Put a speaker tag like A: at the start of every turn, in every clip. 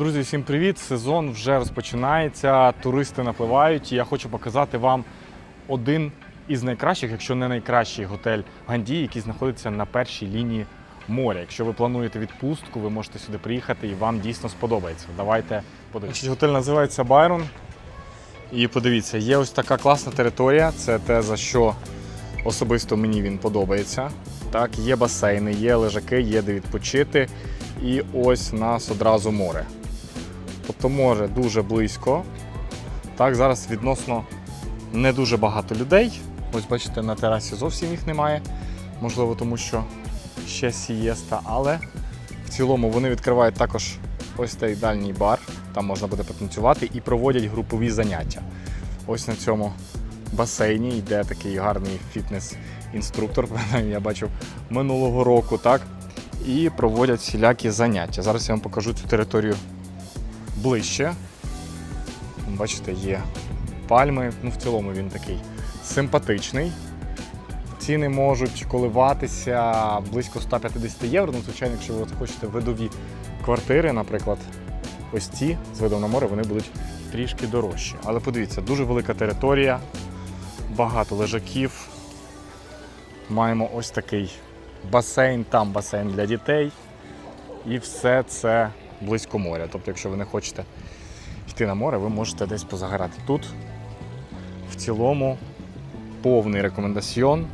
A: Друзі, всім привіт! Сезон вже розпочинається, туристи напливають. І я хочу показати вам один із найкращих, якщо не найкращий готель Ганді, який знаходиться на першій лінії моря. Якщо ви плануєте відпустку, ви можете сюди приїхати і вам дійсно сподобається. Давайте подивимося. Готель називається Байрон. І подивіться, є ось така класна територія. Це те, за що особисто мені він подобається. Так, є басейни, є лежаки, є де відпочити. І ось у нас одразу море. Тобто море дуже близько. Так, зараз відносно не дуже багато людей. Ось бачите, на терасі зовсім їх немає. Можливо, тому що ще сієста, але в цілому вони відкривають також ось цей дальній бар, там можна буде потанцювати і проводять групові заняття. Ось на цьому басейні йде такий гарний фітнес-інструктор, принаймні я бачив минулого року, так? І проводять всілякі заняття. Зараз я вам покажу цю територію ближче. Бачите, є пальми. Ну, в цілому він такий симпатичний. Ціни можуть коливатися близько 150 євро. Ну, звичайно, якщо ви хочете видові квартири, наприклад, ось ці з видом на море, вони будуть трішки дорожчі. Але подивіться, дуже велика територія, багато лежаків. Маємо ось такий басейн, там басейн для дітей. І все це близько моря. Тобто, якщо ви не хочете йти на море, ви можете десь позагорати тут. В цілому повний рекомендаціон.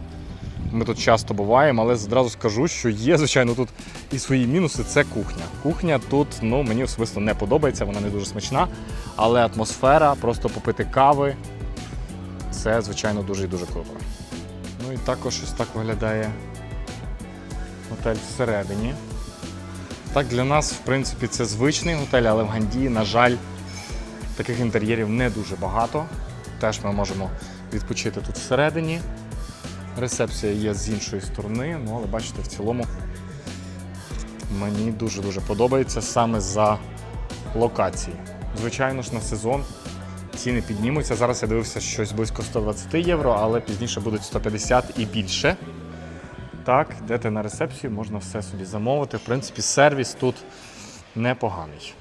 A: Ми тут часто буваємо, але зразу скажу, що є, звичайно, тут і свої мінуси це кухня. Кухня тут ну, мені особисто не подобається, вона не дуже смачна, але атмосфера, просто попити кави це, звичайно, дуже і дуже круто. Ну і також ось так виглядає готель всередині. Так, для нас, в принципі, це звичний готель, але в Ганді, на жаль, таких інтер'єрів не дуже багато. Теж ми можемо відпочити тут всередині. Ресепція є з іншої сторони, ну але бачите, в цілому мені дуже-дуже подобається саме за локації. Звичайно ж, на сезон ціни піднімуться. Зараз я дивився щось близько 120 євро, але пізніше будуть 150 і більше. Так, йдете на ресепцію, можна все собі замовити. В принципі, сервіс тут непоганий.